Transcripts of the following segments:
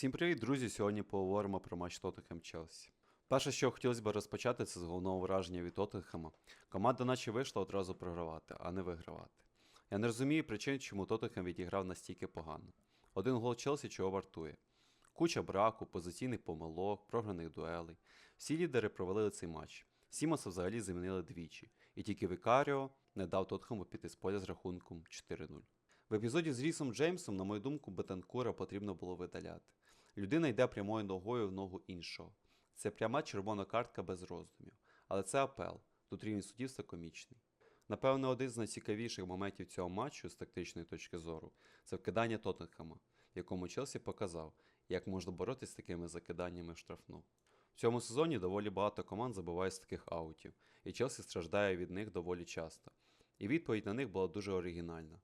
Всім привіт, друзі! Сьогодні поговоримо про матч Тоттенхем Челсі. Перше, що хотілося б розпочати, це з головного враження від Тоттенхема. Команда наче вийшла одразу програвати, а не вигравати. Я не розумію причин, чому Тоттенхем відіграв настільки погано. Один гол Челсі чого вартує. Куча браку, позиційних помилок, програних дуелей. Всі лідери провалили цей матч. Сімоса взагалі замінили двічі, і тільки Вікаріо не дав Тоттенхему піти з поля з рахунком 4-0. В епізоді з Рісом Джеймсом, на мою думку, Бетанкура потрібно було видаляти. Людина йде прямою ногою в ногу іншого. Це пряма червона картка без роздумів. Але це апел. Тут рівень судів комічний. Напевно, один з найцікавіших моментів цього матчу з тактичної точки зору це вкидання Тоттенхема, якому Челсі показав, як можна боротися з такими закиданнями в штрафну. В цьому сезоні доволі багато команд забувають з таких аутів, і Челсі страждає від них доволі часто. І відповідь на них була дуже оригінальна.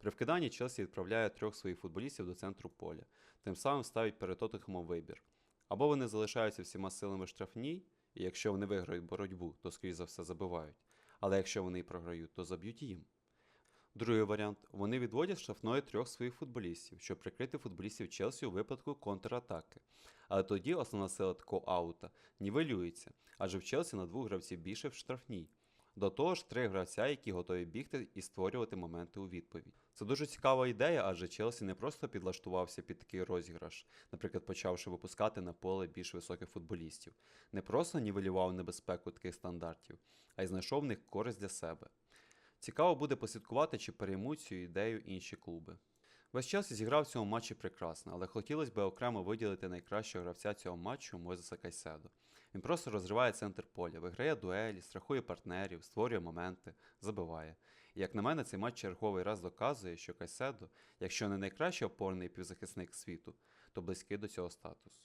При вкиданні Челсі відправляє трьох своїх футболістів до центру поля, тим самим ставить перед Тоттенхемом вибір. Або вони залишаються всіма силами штрафній, і якщо вони виграють боротьбу, то скоріш за все забивають. Але якщо вони і програють, то заб'ють їм. Другий варіант вони відводять штрафної трьох своїх футболістів, щоб прикрити футболістів Челсі у випадку контратаки. Але тоді основна сила такого аута нівелюється, адже в Челсі на двох гравців більше в штрафній. До того ж, три гравця, які готові бігти і створювати моменти у відповідь. Це дуже цікава ідея, адже Челсі не просто підлаштувався під такий розіграш, наприклад, почавши випускати на поле більш високих футболістів, не просто нівелював небезпеку таких стандартів, а й знайшов в них користь для себе. Цікаво буде послідкувати, чи переймуть цю ідею інші клуби. Весь час зіграв в цьому матчі прекрасно, але хотілося б окремо виділити найкращого гравця цього матчу Мозеса Кайседо. Він просто розриває центр поля, виграє дуелі, страхує партнерів, створює моменти, забиває. І як на мене, цей матч черговий раз доказує, що Кайседо, якщо не найкращий опорний півзахисник світу, то близький до цього статусу.